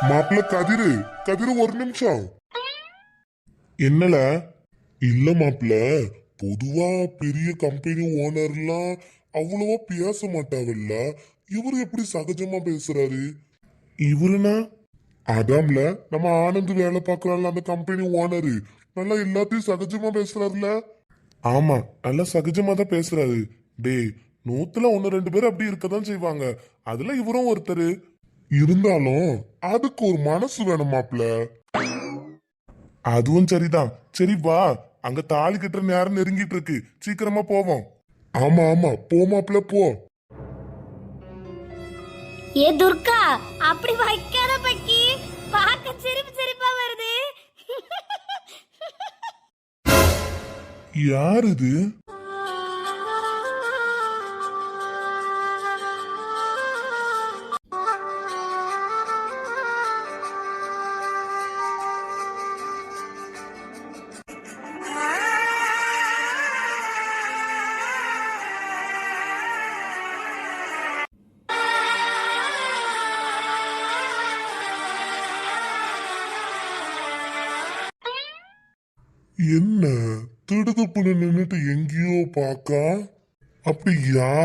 மாப்பிள்ள கதிரு கதிரு ஒரு நிமிஷம். என்னல? இல்ல மாப்பிள்ள பொதுவா பெரிய கம்பெனி ஓனர்லாம் அவ்வளவா பேச மாட்டாவல்ல. இவரு எப்படி சகஜமா பேசுறாரு? இவருனா? அதாம்ல நம்ம ஆனந்த் வேலை பார்க்கறான்ல அந்த கம்பெனி ஓனரு நல்லா எல்லாத்தையும் சகஜமா பேசுறாருல? ஆமா நல்லா சகஜமா தான் பேசுறாரு. டேய் நூத்துல ஒன்னு ரெண்டு பேர் அப்படி இருக்கதான் செய்வாங்க. அதுல இவரும் ஒருத்தர். இருந்தாலும் அதுக்கு ஒரு மனசு வேணும் மாப்ள. அதுவும் சரிதான். சரி வா. அங்க தாலி கட்டுற நேரம் நெருங்கிட்டு இருக்கு சீக்கிரமா போவோம். ஆமா ஆமா. போ மாப்ள போ. ஏ துர்கா அப்படி வைக்காத பக்கி. பார்க்க சிரிப்பு சிரிப்பா வருது. யார் இது?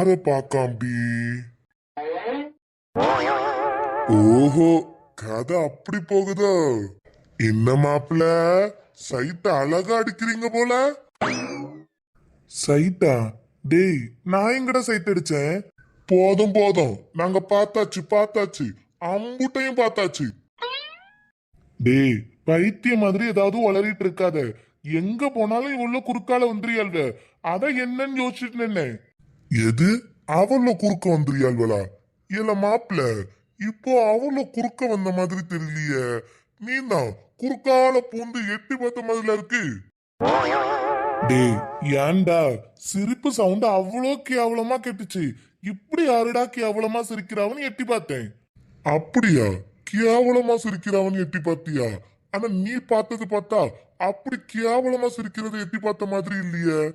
யார பாக்காம்பி ஓஹோ கதை அப்படி போகுதோ. என்ன மாப்பிள? சைட்ட அழகா அடிக்கிறீங்க போல. சைட்டா? டேய் நான் எங்கட சைட் அடிச்சேன்? போதும் போதும். நாங்க பார்த்தாச்சு பார்த்தாச்சு. அம்புட்டையும் பார்த்தாச்சு. டேய் பைத்திய மாதிரி ஏதாவது வளரிட்டு இருக்காத. எங்க போனாலும் இவ்வளவு குறுக்கால வந்துறியாள்வ அத என்னன்னு யோசிச்சுட்டு நின்னேன். எது? அவளோ குறுக்க வந்துறியாள்வளா இல்ல மாப்பிள இப்போ அவளோ குறுக்க வந்த மாதிரி தெரியலையே. நீ தான் குறுக்கால பூந்து எட்டி பார்த்த மாதிரில இருக்கு. டேய் ஏன்டா? சிரிப்பு சவுண்ட் அவ்வளோ கேவலமா கேட்டுச்சு. இப்படி யாருடா கேவலமா சிரிக்கிறாவன்னு எட்டி பார்த்தேன். அப்படியா? கேவலமா சிரிக்கிறவன் எட்டி பார்த்தியா? ஆனா நீ பார்த்தது பார்த்தா அப்படி கேவலமா சிரிக்கிறத எட்டி பார்த்த மாதிரி இல்லையே.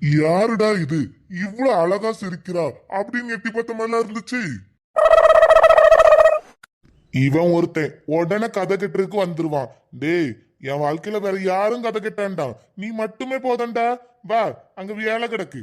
யாருடா இது? இவ்வளவு அழகா சிரிக்கிறா அப்படின்னு எட்டி பார்த்த மாதிரிலாம் இருந்துச்சு. இவன் ஒருத்தன். உடனே கதை கட்டுறதுக்கு வந்துருவான். டேய் என் வாழ்க்கையில வேற யாரும் கதை கெட்டான்டா. நீ மட்டுமே போதண்டா வா அங்க வேலை கிடக்கு.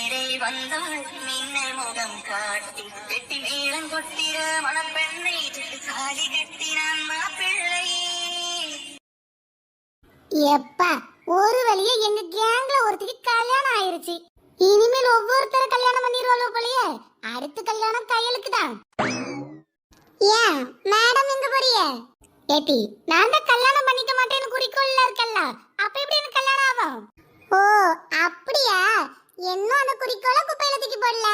வந்தாள் மின்னல் முகம் காட்டி வெட்டி நீளம் கொட்டிர மணப்பெண்ணை காலி கட்டினான் மாப்பிள்ளையே எப்பா ஒரு வழியா எங்க கேங்ல ஒருத்திக்கு கல்யாணம் ஆயிருச்சு. இனிமேல் ஒவ்வொருத்தர கல்யாணம் பண்ணிடுவாளோ போலயே அடுத்த கல்யாணம் கையலுக்கு தான் ஏன் மேடம் எங்க போறிய ஏட்டி நான் தான் கல்யாணம் பண்ணிக்க மாட்டேன்னு குறிக்கோள்ல இருக்கல்ல அப்ப எப்படி எனக்கு கல்யாணம் ஆகும்? ஓ அப்படியா? இன்னும் அந்த குறிக்கோளை குப்பையில தூக்கி போடல?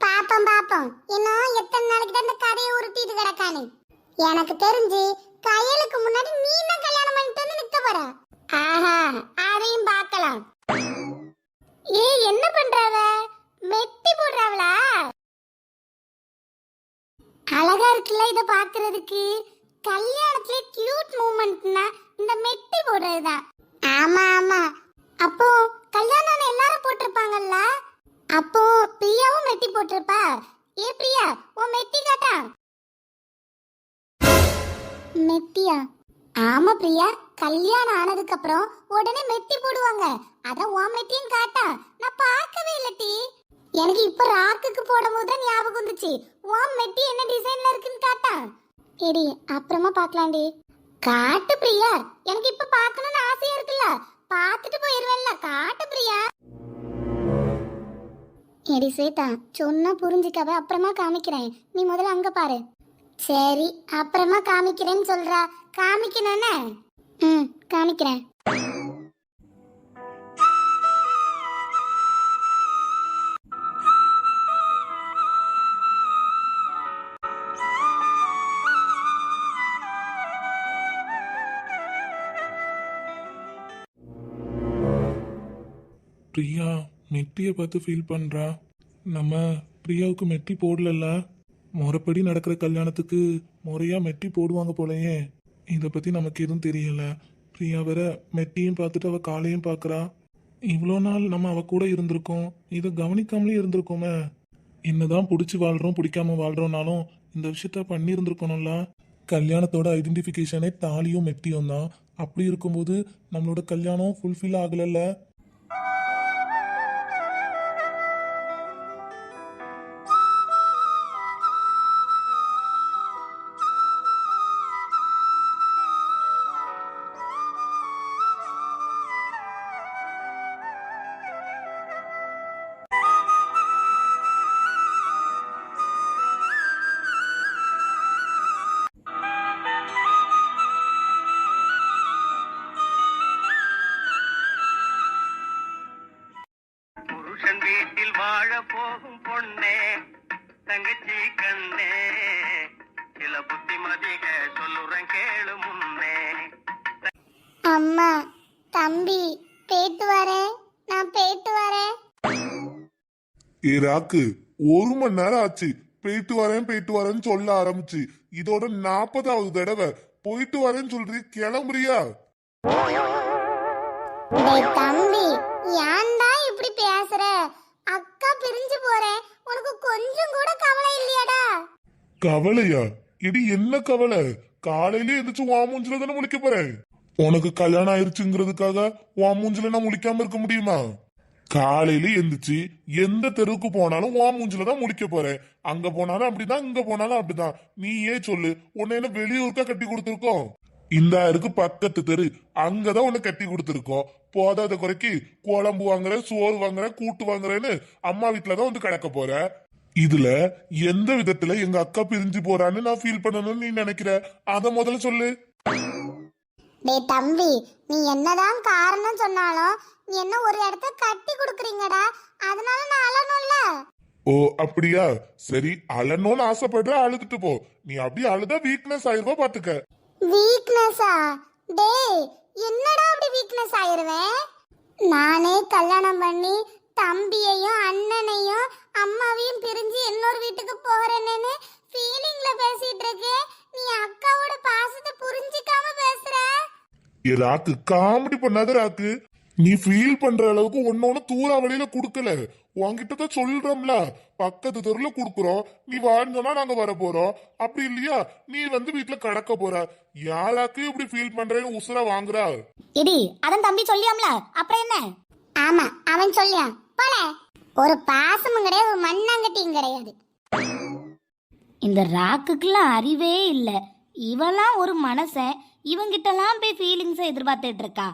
பாப்போம் பாப்போம். இன்னும் எத்தனை நாளைக்கு தான் இந்த கதையை உருட்டிட்டு கிடக்கானு? எனக்கு தெரிஞ்சு கையலுக்கு முன்னாடி நீ தான் கல்யாணம் பண்ணிட்டு வந்து நிக்க போற. ஆஹா அதையும் பார்க்கலாம். ஏய் என்ன பண்றாவ? மெட்டி போடுறாவளா? அழகா இருக்குல்ல இத பாக்குறதுக்கு கல்யாணத்துல கியூட் மூமெண்ட்னா இந்த மெட்டி போடுறதுதான். ஆமா ஆமா. அப்போ கல்யாணம் எல்லாரும் போட்டிருப்பாங்கல்ல? அப்போ பிரியாவும் மெட்டி போட்டிருப்பா? ஏ பிரியா உன் மெட்டி காட்டா? மெட்டியா? ஆமா பிரியா. கல்யாணம் ஆனதுக்கு அப்புறம் உடனே மெட்டி போடுவாங்க. அதான் உன் மெட்டியும் காட்டா. நான் பார்க்கவே இல்லட்டி எனக்கு இப்ப ராக்குக்கு போடும்போது தான் ஞாபகம் வந்துச்சு. உன் மெட்டி என்ன டிசைன்ல இருக்குன்னு காட்டா? எடி அப்புறமா பார்க்கலாம்டி. காட்டு பிரியா. எனக்கு இப்ப பா பார்த்துட்டு போயிருவேன்ல காட்டு பிரியா. எடி ஸ்வேதா சொன்னா புரிஞ்சுக்காவ அப்புறமா காமிக்கிறேன். நீ முதல்ல அங்க பாரு. சரி அப்புறமா காமிக்கிறேன்னு சொல்றா. காமிக்கணும்னே? ம் காமிக்கிறேன். பிரியா மெட்டியை பார்த்து ஃபீல் பண்ணுறா நம்ம பிரியாவுக்கு மெட்டி போடலல்ல? முறைப்படி நடக்கிற கல்யாணத்துக்கு முறையாக மெட்டி போடுவாங்க போலயே. இதை பற்றி நமக்கு எதுவும் தெரியலை. பிரியா வேற மெட்டியும் பார்த்துட்டு அவள் காலையும் பார்க்குறா. இவ்வளோ நாள் நம்ம அவ கூட இருந்திருக்கோம். இதை கவனிக்காமலே இருந்திருக்கோமே. என்னதான் பிடிச்சி வாழ்கிறோம் பிடிக்காம வாழ்கிறோம்னாலும் இந்த விஷயத்த பண்ணியிருந்திருக்கணும்ல? கல்யாணத்தோட ஐடென்டிஃபிகேஷனே தாலியும் மெட்டியும் தான். அப்படி இருக்கும்போது நம்மளோட கல்யாணம் ஃபுல்ஃபில் ஆகலைல்ல? புருஷன் வீட்டில் வாழ போகும் பொண்ணே தங்கச்சி கண்ணே. சில புத்திமதிக சொல்லுறேன் கேளு முன்னே. அம்மா தம்பி போயிட்டு வரேன். நான் போயிட்டு வரேன். ஏ ராக்கு ஒரு மணி நேரம் ஆச்சு. போயிட்டு வரேன் போயிட்டு வரேன்னு சொல்ல ஆரம்பிச்சு. இதோட நாற்பதாவது தடவை. போயிட்டு வரேன்னு சொல்றீ கிளம்புறியா? தம்பி இப்படி பேசுற? அக்கா பிரிஞ்சு போறேன் உனக்கு கொஞ்சம் கூட கவலை இல்லையாடா? கவலையா? இடி என்ன கவலை? காலையில எந்திரிச்சு வா மூஞ்சில தானே முழிக்க போறேன். உனக்கு கல்யாணம் ஆயிருச்சுங்கிறதுக்காக வா மூஞ்சில நான் முழிக்காம இருக்க முடியுமா? காலையில எந்திரிச்சு எந்த தெருவுக்கு போனாலும் வா மூஞ்சில தான் முழிக்க போறேன். அங்க போனாலும் அப்படிதான் இங்க போனாலும் அப்படிதான். நீ ஏன் சொல்லு உன்னை என்ன வெளியூருக்கா கட்டி கொடுத்துருக்கோம்? இந்த இருக்கு பக்கத்து தெரு. அங்கதான் உன்னை கட்டி கொடுத்துருக்கோம். போதாத குறைக்கு குழம்பு வாங்குற சோறு வாங்குற கூட்டு வாங்குறேன்னு அம்மா வீட்டுலதான் வந்து கிடக்க போற. இதுல எந்த விதத்துல எங்க அக்கா பிரிஞ்சு போறான்னு நான் ஃபீல் பண்ணணும்னு நீ நினைக்கிற? அத முதல்ல சொல்லு. டேய் தம்பி நீ என்னதான் காரணம் சொன்னாலும் நீ என்ன ஒரு இடத்த கட்டி கொடுக்குறீங்கடா? அதனால நான் அழணும்ல. ஓ அப்படியா? சரி அழணும்னு ஆசைப்படுற அழுதுட்டு போ. நீ அப்படியே அழுதா வீக்னஸ் ஆயிருவா பாத்துக்க. வீக்னஸா டேய் என்னடா அப்படி வீக்னஸ் ஆயிருவேன் நானே கல்யாணம் பண்ணி தம்பியையும் அண்ணனையும் அம்மாவையும் பிரிஞ்சு இன்னொரு வீட்டுக்கு போறேன்னு ஃபீலிங்ல பேசிட்டு இருக்கேன் நீ அக்காவோட பாசத்தை புரிஞ்சிக்காம பேசுற? ஏ ராக்கு காமெடி பண்ணாத ராக்கு. நீ ஃபீல் பண்ற அளவுக்கு ஒன்னொன்னு தூரா வழியில குடுக்கல. உன்கிட்ட தான் சொல்றோம்ல. பக்கத்து தெருல குடுக்குறோம். நீ வாழ்ந்தோம்னா நாங்க வர போறோம். அப்படி இல்லையா? நீ வந்து வீட்டுல கடக்க போற. யாராக்கு இப்படி ஃபீல் பண்றேன்னு உசுரா வாங்குறா? இடி அதன் தம்பி சொல்லியாம்ல. அப்புறம் என்ன? ஆமா அவன் சொல்லியான் போல. ஒரு பாசமும் கிடையாது ஒரு மண்ணாங்கட்டியும் கிடையாது. இந்த ராக்குக்கெல்லாம் அறிவே இல்லை. இவெல்லாம் ஒரு மனசன். இவங்கிட்டலாம் போய் ஃபீலிங்ஸை எதிர்பார்த்துட்டு இருக்கா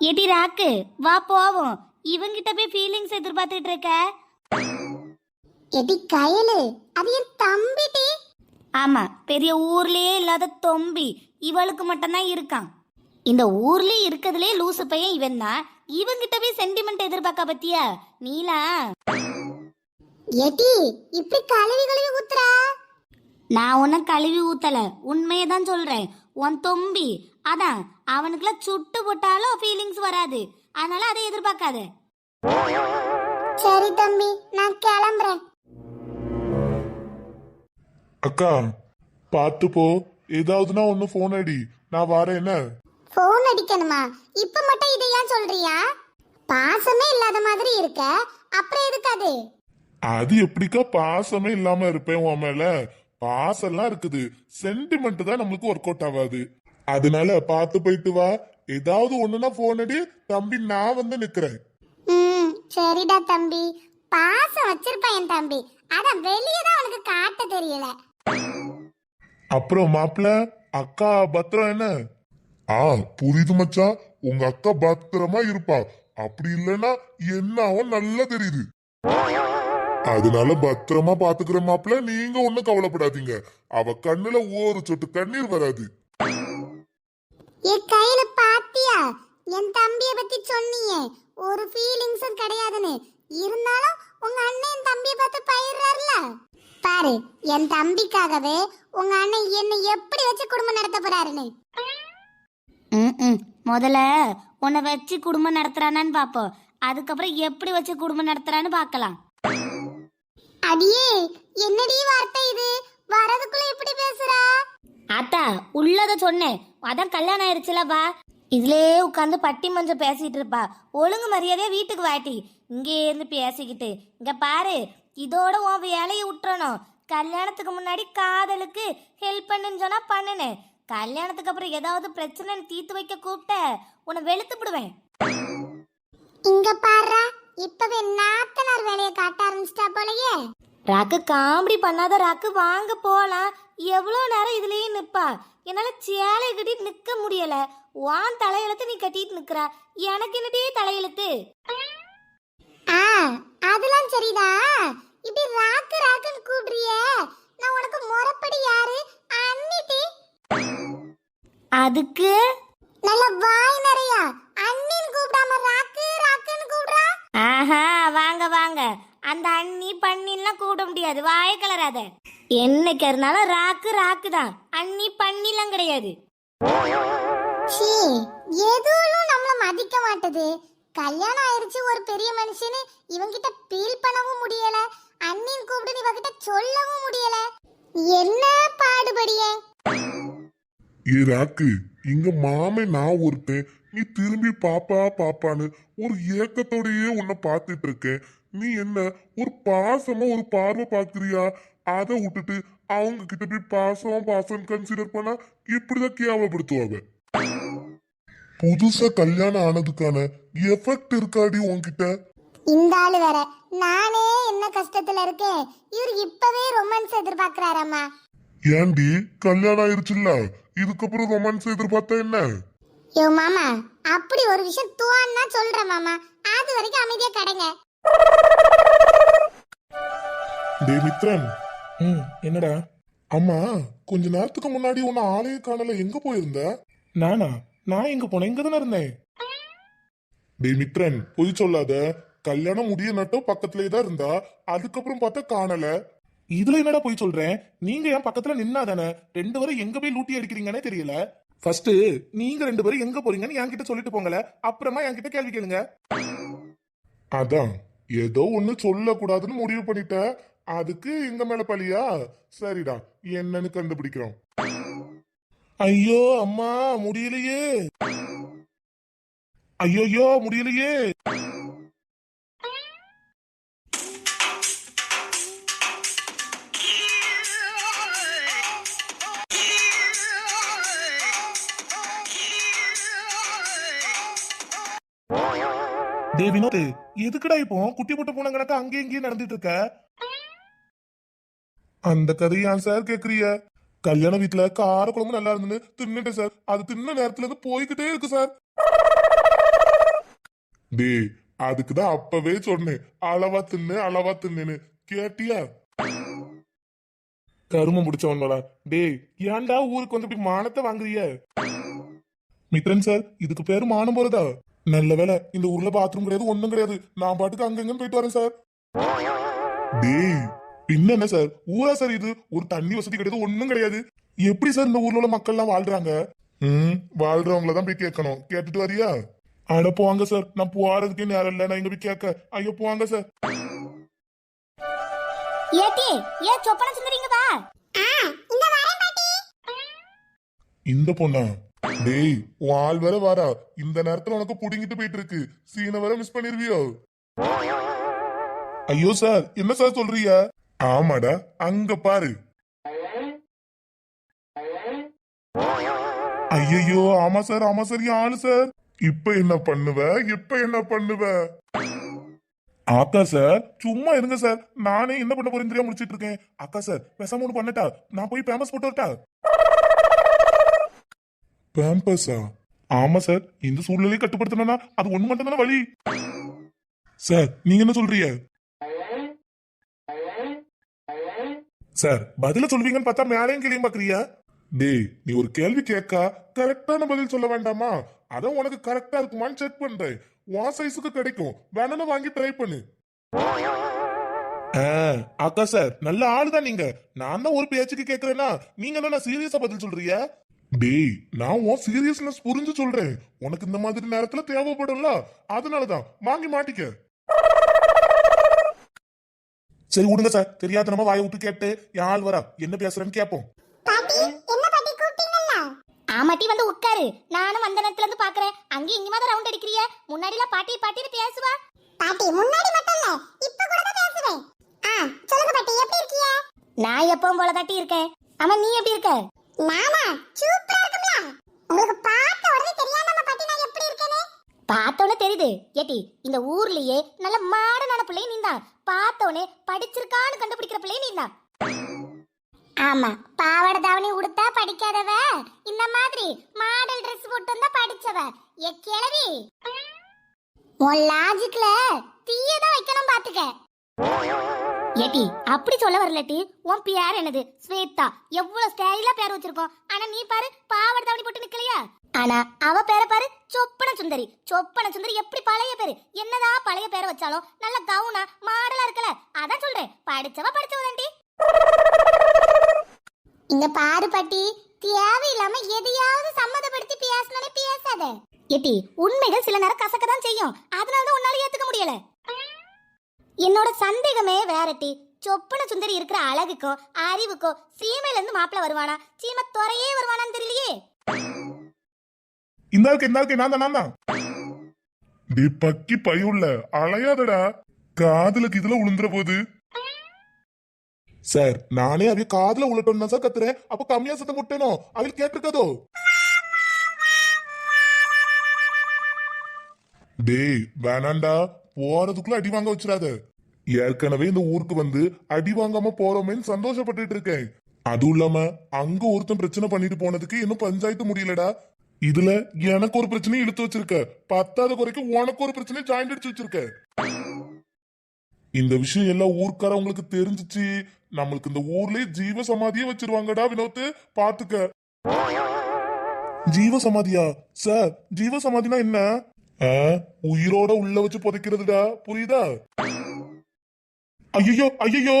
எடி ராக்கு வா போவோம். இவங்கிட்ட போய் ஃபீலிங்ஸ் எதிர்பார்த்துட்டு இருக்க எடி கயலு அது என் தம்பிடி ஆமா பெரிய ஊர்லயே இல்லாத தொம்பி. இவளுக்கு மட்டும்தான் இருக்கான். இந்த ஊர்லயே இருக்கிறதுலே லூசு பையன் இவன் தான் இவங்கிட்ட போய் சென்டிமெண்ட் எதிர்பார்க்க பத்தியா நீலா? எடி இப்படி கழுவி கழுவி ஊத்துறா? நான் உன்னை கழுவி ஊத்தல உண்மையை தான் சொல்றேன். உன் தொம்பி அதான் அவனுக்குலாம் சுட்டு போட்டாலும் ஃபீலிங்ஸ் வராது. அதனால அதை எதிர்பார்க்காத. சரி தம்பி நான் கிளம்புறேன். அக்கா பாத்து போ. ஏதாவதுன்னா ஒண்ணு போன் அடி. நான் வரேன் என்ன? போன் அடிக்கணுமா? இப்ப மட்டும் இதை ஏன் சொல்றியா? பாசமே இல்லாத மாதிரி இருக்க. அப்புறம் எதுக்கு அது? அது எப்படிக்கா பாசமே இல்லாம இருப்பேன் உன் மேல? பாசம்லாம் இருக்குது. சென்டிமெண்ட் தான் நம்மளுக்கு ஒர்க் அவுட் ஆகாது. அதனால பார்த்து போயிட்டு வா. ஏதாவது ஒண்ணுனா போன் அடி. தம்பி நான் வந்து நிக்கிறேன். சரிடா தம்பி. பாசம் வச்சிருப்பான் என் தம்பி. அதான் வெளியே தான் அவனுக்கு காட்ட தெரியல. அப்புறம் மாப்பிள அக்கா பத்திரம் என்ன? ஆ புரியுது மச்சான் உங்க அக்கா பத்திரமா இருப்பா. அப்படி இல்லைன்னா என்ன ஆகும் நல்லா தெரியுது. அதனால பத்திரமா பாத்துக்கிற மாப்பிள நீங்க ஒண்ணும் கவலைப்படாதீங்க. அவ கண்ணுல ஒரு சொட்டு கண்ணீர் வராது. என் கையில பாத்தியா? என் தம்பிய பத்தி சொன்னியே. ஒரு ஃபீலிங்ஸும் கிடையாதுன்னு. இருந்தாலும் உங்க அண்ணன் தம்பிய பார்த்து பயிர்றாருல பாரு என் தம்பிக்காகவே உங்க அண்ணன் என்னை எப்படி வச்சு குடும்பம் நடத்த போறாருன்னு. முதல்ல உன்னை வச்சு குடும்பம் நடத்துறானான்னு பார்ப்போம் அதுக்கப்புறம் எப்படி வச்சு குடும்பம் நடத்துறான்னு பார்க்கலாம் அடியே என்னடி வார்த்தை இது? வரதுக்குள்ள இப்படி பேசுறா? ஆத்தா உள்ளத சொன்னேன். அதான் கல்யாணம் ஆயிருச்சுல வா. இதுலயே உட்காந்து பட்டி மஞ்சள் பேசிட்டு இருப்பா. ஒழுங்கு மரியாதையா வீட்டுக்கு வாட்டி இங்கே இருந்து பேசிக்கிட்டு. இங்க பாரு இதோட உன் வேலையை விட்டுறணும் கல்யாணத்துக்கு முன்னாடி காதலுக்கு ஹெல்ப் பண்ணுன்னு சொன்னா பண்ணுனேன். கல்யாணத்துக்கு அப்புறம் ஏதாவது பிரச்சனை தீர்த்து வைக்க கூப்பிட்ட உன்னை வெளுத்து விடுவேன். இங்க பாருடா இப்பவே நாத்தனார் வேலையை காட்ட ஆரம்பிச்சிட்டா போலயே. ராக்கு காமெடி பண்ணாத ராக்கு வாங்க போலாம். எவ்வளோ நேரம் இதுலயே நிப்பா. என்னால சேலை கட்டிட்டு நிக்க முடியல. வான் தலையெழுத்து நீ கட்டிட்டு நிக்கிறா. எனக்கு என்னடி தலையெழுத்து? ஆ அதெல்லாம் சரிதா இப்படி ராக்கு ராக்குன்னு கூப்பிடுறியே. நான் உனக்கு முறப்படி யாரு? அண்ணிட்டி அதுக்கு? நல்ல வாய் நிறையா. அண்ணின்னு கூப்பிடாம ராக்கு ராக்குன்னு கூப்பிடுறா? ஆஹா வாங்க வாங்க. அந்த அண்ணி பண்ணிலாம் கூப்பிட முடியாது. வாய கலராத. என்னைக்கு இருந்தாலும் ராக்கு ராக்கு தான் அண்ணி பண்ணிலாம் கிடையாது. சீ எதுவும் நம்மள மதிக்க மாட்டது. கல்யாணம் ஆயிருச்சு ஒரு பெரிய மனுஷன்னு இவங்கிட்ட ஃபீல் பண்ணவும் முடியல. அண்ணின் கூப்பிட்டு இவகிட்ட சொல்லவும் முடியல. என்ன பாடுபடிய? ஏ ராக்கு இங்க மாமே நான் ஒருத்தன். நீ திரும்பி பாப்பா பாப்பான்னு ஒரு ஏக்கத்தோடயே உன்னை பார்த்துட்டு இருக்கேன். நீ என்ன ஒரு பாசமா ஒரு பார்வை பாக்குறியா அதை விட்டுட்டு அவங்க கிட்ட போய் பாசம் பாசம் கன்சிடர் பண்ணா இப்படிதான் கேவலப்படுத்துவாங்க புதுசா கல்யாணம் ஆனதுக்கான எஃபெக்ட் இருக்காடி உன்கிட்ட? இந்த ஆளு வேற. நானே என்ன கஷ்டத்துல இருக்கேன்? இவர் இப்பவே ரொமான்ஸ் எதிர்பார்க்கிறாரம்மா ஏண்டி கல்யாணம் ஆயிருச்சுல்ல? இதுக்கப்புறம் ரொமான்ஸ் எதிர்பார்த்தா என்ன? யோ மாமா அப்படி ஒரு விஷயம் துவான்னா சொல்றேன் மாமா. அது வரைக்கும் அமைதியா கடங்க. டே மித்ரன். ம் என்னடா? அம்மா கொஞ்ச நேரத்துக்கு முன்னாடி உன்னை ஆளையே காணல. எங்க போயிருந்த? நானா? நான் எங்க போனேன்? இங்க தானே இருந்தேன். டேய் மித்ரன் பொய் சொல்லாத. கல்யாணம் முடிய நட்டும் பக்கத்துலயே தான் இருந்தா. அதுக்கப்புறம் பார்த்தா காணல. இதுல என்னடா போய் சொல்றேன் நீங்க என் பக்கத்துல நின்னா தானே ரெண்டு பேரும் எங்க போய் லூட்டி அடிக்கிறீங்கன்னே தெரியல. ஃபர்ஸ்ட் நீங்க ரெண்டு பேரும் எங்க போறீங்கன்னு என்கிட்ட சொல்லிட்டு போங்கல. அப்புறமா என்கிட்ட கேள்வி கேளுங்க. அதான். ஏதோ ஒண்ணு சொல்லக்கூடாதுன்னு முடிவு பண்ணிட்ட. அதுக்கு எங்க மேல பழியா? சரிடா. என்னன்னு கண்டுபிடிக்கிறோம். ஐயோ அம்மா முடியலையே. ஐயோயோ முடியலையே. டே வினோத் எதுக்குடா இப்போ? குட்டி போட்ட பூனை கணக்கா அங்கேயும் இங்கேயும் நடந்துட்டு இருக்க? அந்த கதையை ஏன் சார் கேக்குறிய கல்யாண வீட்டுல கார குழம்பு நல்லா இருந்துன்னு தின்னுட்டேன் சார். அது தின்ன நேரத்துல இருந்து போய்கிட்டே இருக்கு சார். டேய் அதுக்குதான் அப்பவே சொன்னேன். அளவா தின்னு அளவா தின்னுன்னு. கேட்டியா? கருமம் முடிச்சவன்களா டேய் ஏன்டா ஊருக்கு வந்து இப்படி மானத்தை வாங்குறிய? மித்ரன் சார் இதுக்கு பேரு மானம் போறதா? நல்ல வேலை இந்த ஊர்ல பாத்ரூம் கிடையாது ஒண்ணும் கிடையாது. நான் பாட்டுக்கு அங்கங்க போயிட்டு வரேன் சார். டேய் பின்ன என்ன சார்? ஊரா சார் இது. ஒரு தண்ணி வசதி கிடையாது ஒண்ணும் கிடையாது. எப்படி சார் இந்த ஊர்ல உள்ள மக்கள் எல்லாம் வாழ்றாங்க? ம் வாழ்றவங்கள தான் போய் கேட்கணும். கேட்டுட்டு வரியா? அட போவாங்க சார். நான் போறதுக்கே நேரம் இல்ல. நான் இங்க போய் கேட்க. ஐயோ போவாங்க சார். ஏட்டி ஏ சொப்பன சுந்தரிங்க வா. இந்த வரேன் பாட்டி. இந்த பொண்ணா? டேய் உன் ஆள் வேற வாரா. இந்த நேரத்துல உனக்கு புடிங்கிட்டு போயிட்டு இருக்கு சீனை வேற மிஸ் பண்ணிருவியோ? ஐயோ சார். என்ன சார் சொல்றீங்க? ஆமாடா அங்க பாரு. ஐயோ ஆமா சார் ஆமா சார் ஆளு சார். இப்ப என்ன பண்ணுவ இப்ப என்ன பண்ணுவ? அக்கா சார் சும்மா இருங்க சார். நானே என்ன பண்ண போறேன் தெரியாம முடிச்சிட்டு இருக்கேன். அக்கா சார் பேசாம ஒண்ணு பண்ணட்டா? நான் போய் பேமஸ் போட்டு வரட்டா? பேம்பஸா ஆமா சார் இந்த சூழ்நிலையை கட்டுப்படுத்தணும்னா அது ஒண்ணு மட்டும் தானே வழி? சார் நீங்க என்ன சொல்றீங்க? சார் பதில சொல்வீங்கன்னு பார்த்தா மேலையும் கிளியும் பாக்குறியா டேய் நீ ஒரு கேள்வி கேட்கா கரெக்டான பதில் சொல்ல வேண்டாமா? அதான் உனக்கு கரெக்டா இருக்குமான்னு செக் பண்றேன். உன் சைஸுக்கு கிடைக்கும். வேணும்னு வாங்கி ட்ரை பண்ணு. ஆ, அக்கா சார் நல்ல ஆளுதான் நீங்க. நான் தான் ஒரு பேச்சுக்கு கேக்குறேன்னா நீங்க என்ன சீரியஸா பதில் சொல்றீங்க? டேய் நான் உன் சீரியஸ்னஸ் புரிஞ்சு சொல்றேன். உனக்கு இந்த மாதிரி நேரத்துல தேவைப்படும்ல? அதனாலதான் வாங்கி மாட்டிக்க. சரி விடுங்க சார். தெரியாதனமா வாயை விட்டு கேட்டு யாழ் வரா. என்ன பேசுறேன்னு கேட்போம் பாட்டி என்ன பாட்டி கூப்பிட்டீங்கல்ல? ஆமாட்டி வந்து உட்காரு. நானும் வந்த நேரத்துல இருந்து பாக்குறேன். அங்கேயும் இங்கேயுமா தான் ரவுண்ட் அடிக்கிறிய? முன்னாடிலாம் பாட்டி பாட்டின்னு பேசுவா? பாட்டி முன்னாடி மட்டும் இல்ல இப்ப கூட தான் பேசுவேன். ஆ சொல்லுங்க பாட்டி எப்படி இருக்கீங்க நான் எப்பவும் போல தாட்டி இருக்கேன். ஆமா நீ எப்படி இருக்க? நானா? சூப்பரா இருக்கும்ல. உங்களுக்கு பார்த்த உடனே தெரியாம பாட்டி நான் எப்படி இருக்கேன்னு? பார்த்தோன்னே தெரியுது. ஏட்டி இந்த ஊர்லயே நல்ல மாடனான பிள்ளை நீ தான் பார்த்தோன்னே படிச்சிருக்கான்னு கண்டுபிடிக்கிற பிள்ளை நீ தான் ஆமா பாவாடை தாவணி உடுத்தா படிக்காதவ. இந்த மாதிரி மாடல் ட்ரெஸ் போட்டு வந்தா படிச்சவ. ஏ கிழவி உன் லாஜிக்ல தீயதான் வைக்கணும் பாத்துக்க. ஏட்டி அப்படி சொல்ல வரலட்டி உன் பேர் என்னது? ஸ்வேதா. எவ்வளவு ஸ்டைலா பேர் வச்சிருக்கோம். ஆனா நீ பாரு பாவாடை தாவணி போட்டு நிக்கலையா? ஆனா அவ பேரை பாரு சொப்பன சுந்தரி. சொப்பன சுந்தரி எப்படி பழைய பேரு? என்னதான் பழைய பேரை வச்சாலும் நல்ல கவுனா மாடலா இருக்கல. அதான் சொல்றேன் படிச்சவ படிச்சவதாண்டி இங்க பாரு பாட்டி தேவையில்லாம எதையாவது சம்மதப்படுத்தி பேசணும்னே பேசாத. ஏட்டி உண்மைகள் சில நேரம் கசக்க தான் செய்யும். அதனால தான் உன்னால ஏத்துக்க முடியல. என்னோட சந்தேகமே வேறட்டி சொப்பன சுந்தரி இருக்கிற அழகுக்கோ அறிவுக்கோ சீமையில இருந்து மாப்பிள்ள வருவானா? சீமை துறையே வருவானான்னு தெரியலையே. இந்த ஆளுக்கு இந்த ஆளுக்கு நான் தான் நான் தான் டே பக்கி பையுள்ள அலையாதடா. காதுலக்கு இதுல உளுந்துற போகுது சார் நானே அவைய காதுல உள்ளட்டோம் சார் கத்துறேன். அப்ப கம்மியா சத்தம் போட்டேனோ? அவள் கேட்டிருக்கதோ? டேய் வேணாண்டா. போறதுக்குள்ள அடி வாங்க வச்சிடாத. ஏற்கனவே இந்த ஊருக்கு வந்து அடி வாங்காம போறோமேன்னு சந்தோஷப்பட்டுட்டு இருக்கேன். அதுவும் இல்லாம அங்க ஒருத்தன் பிரச்சனை பண்ணிட்டு போனதுக்கு இன்னும் பஞ்சாயத்து முடியலடா. இதுல எனக்கு ஒரு பிரச்சனையும் இழுத்து வச்சிருக்க. பத்தாவது குறைக்கு உனக்கு ஒரு பிரச்சனையும் ஜாயின் அடிச்சு வச்சிருக்க. இந்த விஷயம் எல்லாம் ஊர்க்காரவங்களுக்கு தெரிஞ்சிச்சு. நம்மளுக்கு இந்த ஊர்லயே ஜீவ சமாதியே வச்சிருவாங்கடா வினோத்து. பாத்துக்க. ஜீவ சமாதியா? சார் ஜீவ சமாதினா என்ன? உயிரோட உள்ள வச்சு புதைக்கிறதுடா. புரியுதா? ஐயோ ஐயோ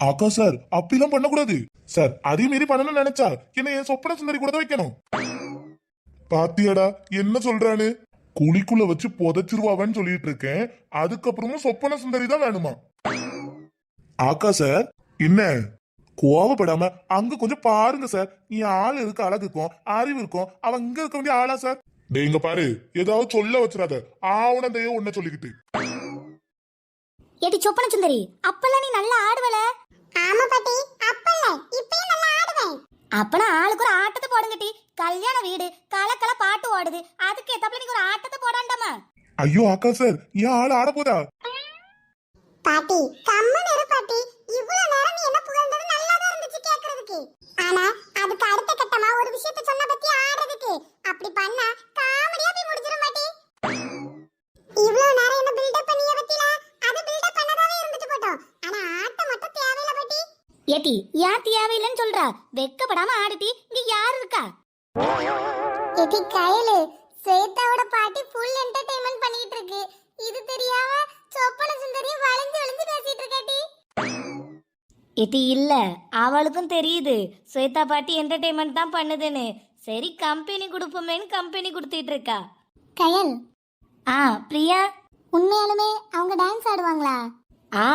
அக்கா சார் அப்படிலாம் பண்ணக்கூடாது. சார் அதே மாதிரி பண்ணணும்னு நினைச்சா என்ன என் சொப்பன சுந்தரி கூட தான் வைக்கணும். பாத்தியாடா என்ன சொல்றானு? குழிக்குள்ள வச்சு புதைச்சிருவாவன்னு சொல்லிட்டு இருக்கேன். அதுக்கப்புறமும் சொப்பன சுந்தரி தான் வேணுமா? ஆக்கா சார் என்ன? கோவப்படாம அங்க கொஞ்சம் பாருங்க சார் நீ ஆள் இருக்க அழகுக்கும் அறிவு இருக்கும் அவன் இங்க இருக்க வேண்டிய ஆளா சார் டேய் இங்க பாரு. ஏதாவது சொல்ல வச்சிடாத. ஆவணந்தையோ உன்ன சொல்லிக்கிட்டு. எடி சொப்பன சுந்தரி அப்பெல்லாம் நீ நல்லா ஆடுவல? ஆமா பாட்டி அப்பல்ல. இப்பயும் நல்லா ஆடுவேன். அப்பனா ஆளுக்கு ஒரு ஆட்டத்தை போடுங்கட்டி கல்யாண வீடு கலக்கல பாட்டு ஓடுது. அதுக்கு ஏத்தாப்புல நீங்க ஒரு ஆட்டத்தை போடாண்டாமா ஐயோ அக்கா சார் என் ஆள் ஆட போதா பாட்டி கம்மன் இரு பாட்டி. இவ்வளவு நேரம் நீ என்ன புகழ்ந்தது நல்லா தான் இருந்துச்சு கேக்குறதுக்கு. ஆனா அதுக்கு அடுத்த கட்டமா ஒரு விஷயத்த சொன்ன பத்தி ஆடுறதுக்கு. அப்படி பண்ணா ஏட்டி ஏன் தேவையில்லைன்னு சொல்றா? வெக்கப்படாம ஆடுட்டி இங்க யார் இருக்கா? எட்டி கையில ஸ்வேதாவோட பாட்டி ஃபுல் என்டர்டைன்மெண்ட் பண்ணிட்டு இருக்கு. இது தெரியாம சொப்பன சுந்தரி வளைஞ்சு வளைஞ்சு பேசிட்டு இருக்காட்டி ஏட்டி. இல்ல. அவளுக்கும் தெரியுது. ஸ்வேதா பாட்டி என்டர்டைன்மெண்ட் தான் பண்ணுதுன்னு. சரி கம்பெனி கொடுப்போமேன்னு கம்பெனி கொடுத்துட்டு இருக்கா. கயல். ஆ பிரியா? உண்மையாலுமே அவங்க டான்ஸ் ஆடுவாங்களா? ஆ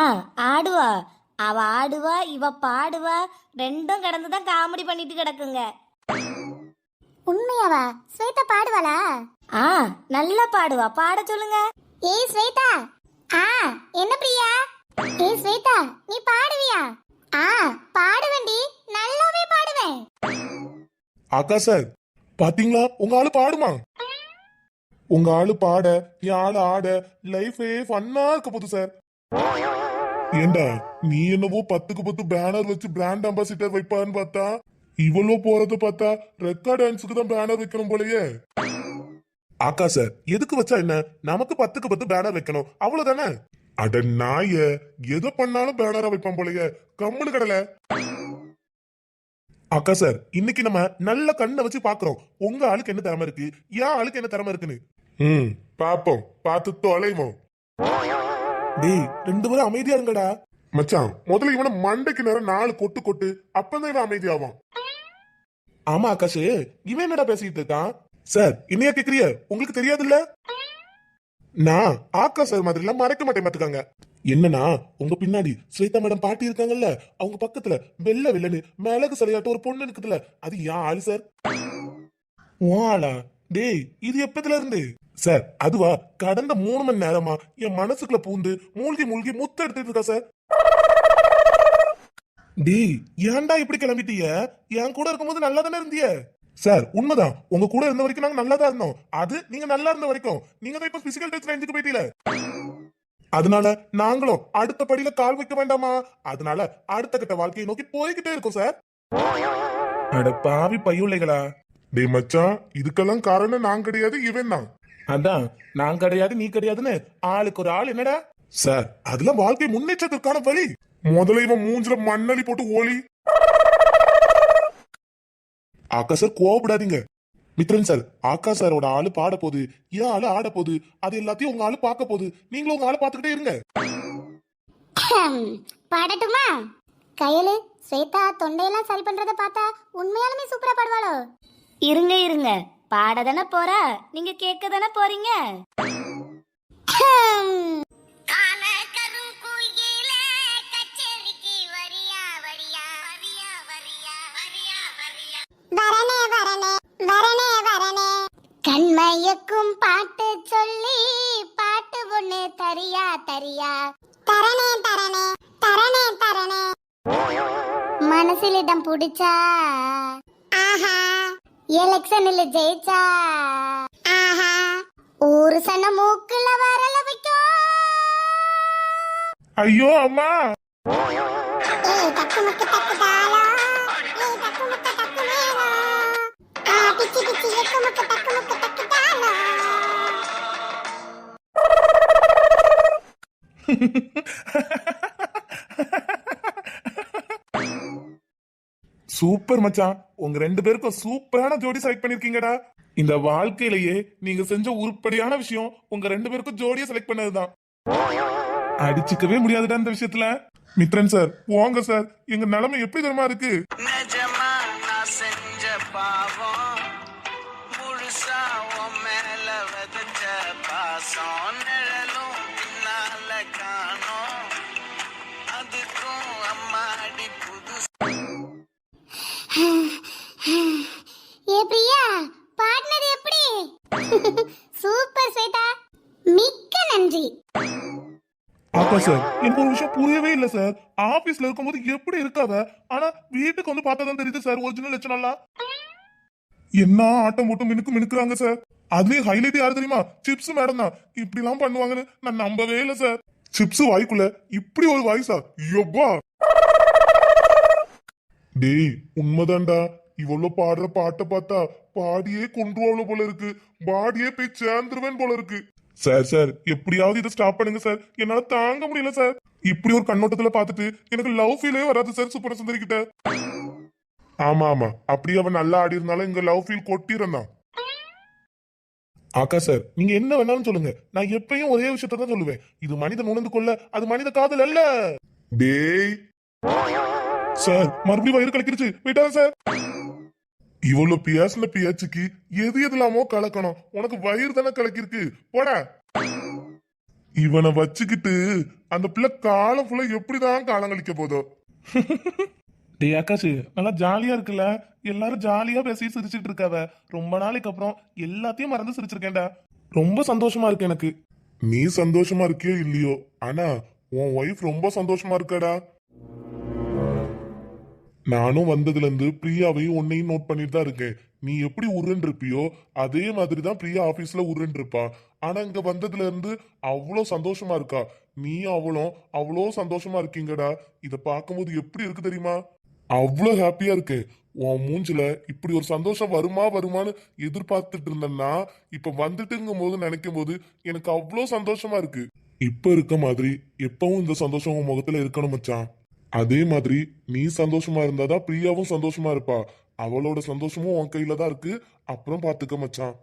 ஆடுவா. அவ ஆடுவா இவ பாடுவா ரெண்டும் கடந்து தான் காமெடி பண்ணிட்டு கிடக்குங்க. உண்மையாவா? ஸ்வேதா பாடுவாளா? ஆ நல்லா பாடுவா. பாட சொல்லுங்க. ஏய் ஸ்வேதா. ஆ என்ன பிரியா? ஏய் ஸ்வேதா நீ பாடுவியா? ஆ பாடுவேன்டி. நல்லாவே பாடுவேன். அக்கா சார் பாத்தீங்களா? உங்க ஆளு பாடுமா? உங்க ஆளு பாட என் ஆளு ஆட லைஃபே ஃபன்னா இருக்க போகுது சார். ஏண்டா நீ என்னவோ பத்துக்கு பத்து பேனர் வச்சு பிராண்ட் அம்பாசிடர் வைப்பான்னு பார்த்தா? இவ்வளோ போறது பார்த்தா ரெக்கார்ட் டான்ஸுக்கு தான் பேனர் வைக்கணும் போலயே. ஆக்கா சார் எதுக்கு வச்சா என்ன? நமக்கு பத்துக்கு பத்து பேனர் வைக்கணும். அவ்வளவுதானே? அட நாய எதை பண்ணாலும் பேனரா வைப்பான் போலயே. கம்முனு கடல. அக்கா சார் இன்னைக்கு நம்ம நல்ல கண்ணை வச்சு பாக்குறோம் உங்க ஆளுக்கு என்ன திறமை இருக்கு? என் ஆளுக்கு என்ன திறமை இருக்குன்னு? ம் பாப்போம் பார்த்து தொலைவோம். டேய் ரெண்டு பேரும் அமைதியா இருங்கடா. மச்சான் முதல்ல இவனை மண்டைக்கு நேரம் நாலு கொட்டு கொட்டு அப்பதான் இவன் அமைதியாவான். ஆமா ஆகாஷ் இவன் என்னடா பேசிட்டு இருக்கான்? சார் என்னையா கேக்குறிய உங்களுக்கு தெரியாதுல்ல? நான் ஆகாஷ் சார் மாதிரி எல்லாம் மறைக்க மாட்டேன் பாத்துக்காங்க என்னன்னா உங்க பின்னாடி ஸ்வேதா மேடம் பாட்டி இருக்காங்கல்ல அவங்க பக்கத்துல வெள்ள வெள்ளன்னு மிளகு சிலையாட்ட ஒரு பொண்ணு இருக்குதுல்ல அது ஆளு சார்? ஆளா? டேய் இது எப்பத்துல இருந்து? சார் அதுவா? கடந்த மூணு மணி நேரமா என் மனசுக்குள்ள பூந்து மூழ்கி மூழ்கி முத்த எடுத்துட்டு இருக்கா சார் டி ஏன்டா இப்படி கிளம்பிட்டீங்க என் கூட இருக்கும்போது நல்லா தானே இருந்தீங்க சார் உண்மைதான். உங்க கூட இருந்த வரைக்கும் நாங்க நல்லா தான் இருந்தோம். அது நீங்க நல்லா இருந்த வரைக்கும். நீங்க தான் இப்ப பிசிக்கல் டச் ரேஞ்சுக்கு போயிட்டீல. அதனால நாங்களும் அடுத்த படியில கால் வைக்க வேண்டாமா? அதனால அடுத்த கட்ட வாழ்க்கையை நோக்கி போய்கிட்டே இருக்கோம் சார் அட பாவி பையுள்ளைகளா. டேய் மச்சான் இதுக்கெல்லாம் காரணம் நான் கிடையாது இவன் தான். அதான். நான் கிடையாது நீ கிடையாதுன்னு ஆளுக்கு ஒரு ஆள் என்னடா? சார் அதெல்லாம் வாழ்க்கை முன்னேற்றத்திற்கான வழி. முதல்ல இவன் மூஞ்சில மண்ணலி போட்டு ஓலி. ஆக்கா சார் கோவப்படாதீங்க. மித்ரன் சார் ஆக்கா சாரோட ஆளு பாட போகுது ஏன் ஆளு ஆட போகுது அது எல்லாத்தையும் உங்க ஆளு பார்க்க போகுது. நீங்களும் உங்க ஆளு பார்த்துக்கிட்டே இருங்க. பாடட்டுமா? கையலு ஸ்வேதா தொண்டையெல்லாம் சரி பண்றத பார்த்தா உண்மையாலுமே சூப்பரா பாடுவாளோ? இருங்க இருங்க. பாட தானே போறா? நீங்க கேட்க தானே போறீங்க கண்மயக்கும் பாட்டு சொல்லி பாட்டு ஒண்ணு தரியா தரியா. தரணே தரணே தரணே தரணே மனசில் இடம் பிடிச்சா? ஆஹா. எலெக்ஷன்ல ஜெயிச்சா. ஆஹா ஒரு சன மூக்குல வரல வைக்கும் ஐயோ அம்மா. ஏய் தக்கு முக்கு தக்கு தாளா? ஏய் தக்கு முக்கு தக்கு மேளா? ஆ பிச்சி பிச்சி எக்கு முக்கு தக்கு முக்கு தக்கு தாளா? சூப்பர் மச்சான். உங்க ரெண்டு பேருக்கும் சூப்பரான ஜோடி செலக்ட் பண்ணிருக்கீங்கடா. இந்த வாழ்க்கையிலேயே நீங்க செஞ்ச உருப்படியான விஷயம் உங்க ரெண்டு பேருக்கும் ஜோடியை செலக்ட் பண்ணதுதான். அடிச்சுக்கவே முடியாதுடா இந்த விஷயத்துல. மித்ரன் சார் போங்க சார் எங்க நிலைமை எப்படி தெரியுமா இருக்கு? நிஜமா நான் செஞ்ச பாவம். அப்பா சார் எனக்கு ஒரு விஷயம் புரியவே இல்ல சார் ஆபீஸ்ல இருக்கும்போது எப்படி இருக்காத? ஆனா வீட்டுக்கு வந்து பார்த்தா தான் தெரியுது சார் ஒரிஜினல் லட்சணம்லாம் என்ன ஆட்டம் போட்டு மினுக்கு மினுக்குறாங்க சார் அதுலயும் ஹைலைட் யாரு தெரியுமா? சிப்ஸ் மேடம் தான். இப்படி எல்லாம் பண்ணுவாங்கன்னு நான் நம்பவே இல்ல சார் சிப்ஸ் வாய்க்குள்ள இப்படி ஒரு வாய்ஸா யப்பா! டேய் உண்மைதான்டா. இவ்வளவு பாடுற பாட்டை பார்த்தா பாடியே கொன்றுவாளோ போல இருக்கு. பாடியே போய் சேர்ந்துருவேன் போல இருக்கு. சார் சார் எப்படியாவது இதை ஸ்டாப் பண்ணுங்க சார். என்னால தாங்க முடியல சார். இப்படி ஒரு கண்ணோட்டத்துல பாத்துட்டு எனக்கு லவ் ஃபீலே வராது சார் சூப்பர் சுந்தரி கிட்ட. ஆமா ஆமா. அப்படியே அவன் நல்லா ஆடி இருந்தாலும் இங்க லவ் ஃபீல் கொட்டிருந்தான் ஆக்கா சார் நீங்க என்ன வேணாலும் சொல்லுங்க. நான் எப்பயும் ஒரே விஷயத்த தான் சொல்லுவேன். இது மனிதன் உணர்ந்து கொள்ள அது மனித காதல் அல்ல. டேய். சார் மறுபடியும் வயிறு கலக்கிருச்சு. போயிட்டாங்க சார். இவ்வளவு பேசின பேச்சுக்கு எது எதுலாமோ கலக்கணும். உனக்கு வயிறு தானே கலக்கிருக்கு போடா. இவனை வச்சுக்கிட்டு அந்த பிள்ளை காலம் ஃபுல்லா எப்படிதான் காலம் கழிக்க போதோ டேய் ஆகாஷ் நல்லா ஜாலியா இருக்குல்ல? எல்லாரும் ஜாலியா பேசி சிரிச்சிட்டு இருக்காவ ரொம்ப நாளைக்கு அப்புறம் எல்லாத்தையும் மறந்து சிரிச்சிருக்கேன்டா. ரொம்ப சந்தோஷமா இருக்கு எனக்கு. நீ சந்தோஷமா இருக்கியோ இல்லையோ? ஆனா உன் ஒய்ஃப் ரொம்ப சந்தோஷமா இருக்கடா. நானும் வந்ததுலேருந்து பிரியாவையும் உன்னையும் நோட் பண்ணிட்டு தான் இருக்கேன். நீ எப்படி உருன்னு இருப்பியோ அதே மாதிரி தான் பிரியா ஆஃபீஸில் உருன்னு இருப்பா. இங்கே வந்ததுலேருந்து அவ்வளோ சந்தோஷமா இருக்கா. நீ அவளும் அவ்வளோ சந்தோஷமா இருக்கீங்கடா. இதை பார்க்கும்போது எப்படி இருக்கு தெரியுமா? அவ்வளோ ஹாப்பியா இருக்கு. உன் மூஞ்சில இப்படி ஒரு சந்தோஷம் வருமா வருமான்னு எதிர்பார்த்துட்டு இருந்தேன்னா இப்ப வந்துட்டுங்கும் போது நினைக்கும் போது எனக்கு அவ்வளோ சந்தோஷமா இருக்கு. இப்ப இருக்க மாதிரி எப்பவும் இந்த சந்தோஷம் உன் முகத்துல இருக்கணும் மச்சான். அதே மாதிரி நீ சந்தோஷமா இருந்தாதான் பிரியாவும் சந்தோஷமா இருப்பா. அவளோட சந்தோஷமும் உன் கையில தான் இருக்கு. அப்புறம் பாத்துக்க மச்சான்.